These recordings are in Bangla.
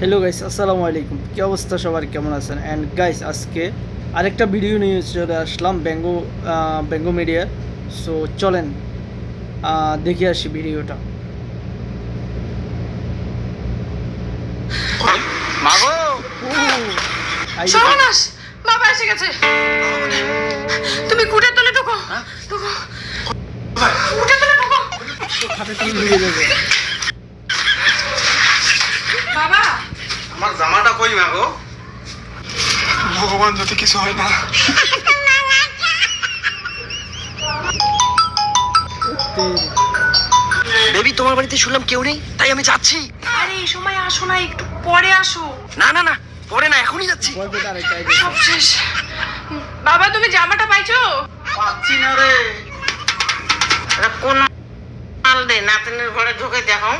হ্যালো গাইস আসসালামু আলাইকুম। কী অবস্থা সবার? কেমন আছেন? অ্যান্ড গাইস আজকে আরেকটা ভিডিও নিয়ে চলে আসলাম ব্যঙ্গো ব্যঙ্গো মিডিয়ার সো চলেন দেখে আসি ভিডিওটা মাগো সর্বনাশ! বাবা এসে গেছে। তুমি কুটের তলে ঢুকো। ঢুকো। কুটের তলে ঢুকো। খাটে ঢুকে যাবে বাবা আমার জামাটা কই মাগো ভগবান যদি কিছু হয় না। বেবি তোমার বাড়িতে শুনলাম কেউ নেই তাই আমি যাচ্ছি। আরে এই সময় আসো না একটু পরে আসো। না না না পরে না এখনই যাচ্ছি। সব শেষ। বাবা তুমি জামাটা পাইছো? পাচ্ছি না রে। কোন মাল নাতনের ঘরে ঢুকে দেখো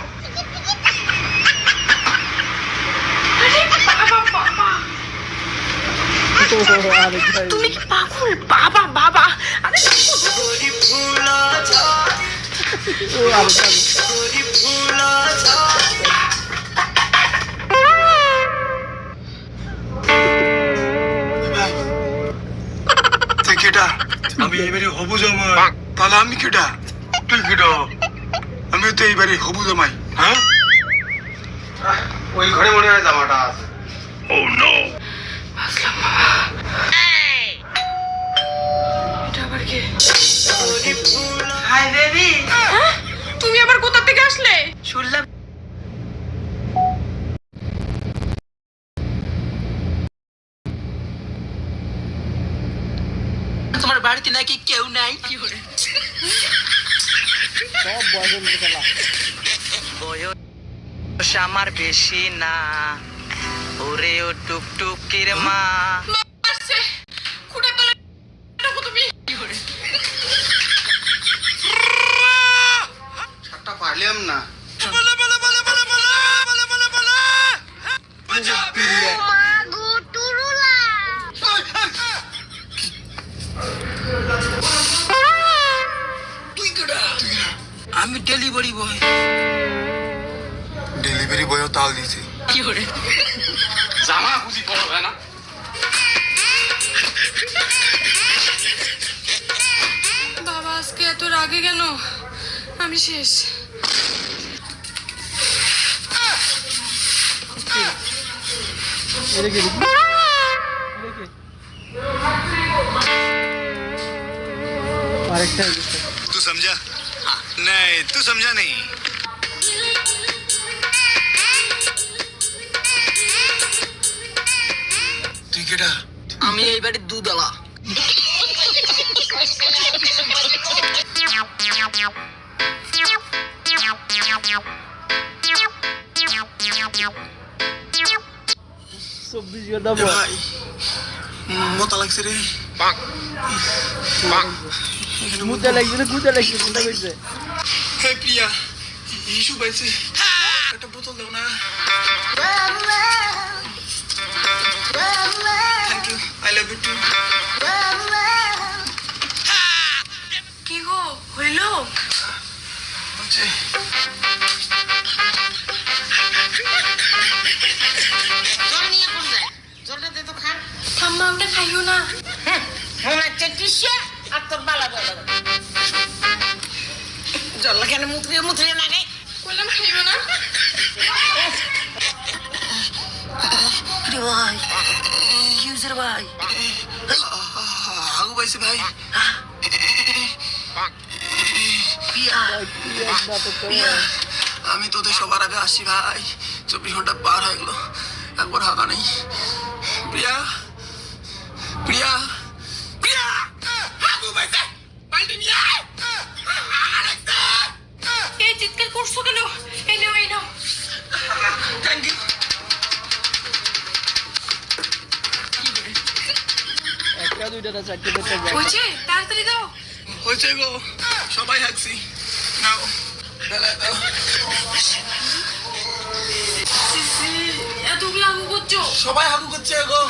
আরে বাবা বাবা ও, আরেকটা idea। তুমি কি পাগল? বাবা বাবা। ও, আমি এবারে হবু জামাই। তাহলে আমি কেটা তুই কেটা আমি তো এইবারে হবু জামাই হ্যাঁ? ওই ঘরে মনে হয় জামাটা আছে। এটা বেবি হ্যাঁ? তুমি আবার কোথা থেকে আসলে? শুনলাম। তোমার বাড়িতে নাকি কেউ নাই? সব বয়সের খেলা বয়স আমার বেশি না। ওরে ও টুকটুকির মা ডেলিভারি বয়ও তাল দিছে জামা খুঁজি পড়ো হয় না বাবা আজকে এত রাগে কেন আমি শেষ এটা কি দেখি? এটা কি? আরেকটা idea। तू समझा नहीं तू समझा नहीं আমি এই বাড়ির দুধলা চব্বিশ ঘণ্টা বয় ভাই মতা লাগছে রে। মুদ্রা লাগছে না গুদা লাগছে কোনটা কইছে হ্যাঁ প্রিয়া ইস্যু পাইছে। একটা বোতল দাও না। কি গো হইল? হচ্ছে জল নিয়ে কোন যায়? দে তো খা। ঠাম্মা ওটা খাইও না। মনে হচ্ছে টিসে আর তোর বালা বালা জল কেন মুখরে মুখরে না রে? বললাম খাইও না। কি হয়েছে রে ভাই আগু পাইছে ভাই পিয়া। আমি তোদের সবার আগে আসি ভাই। চব্বিশ ঘণ্টা পার হয়ে গেল। একবার হাগা নেই। দুইটা না চারটে যায় হয়েছে তাড়াতাড়ি দাও। হয়েছে গো সবাই হাগছি নাও বেলায় দাও। সবাই হাগু করছে গো।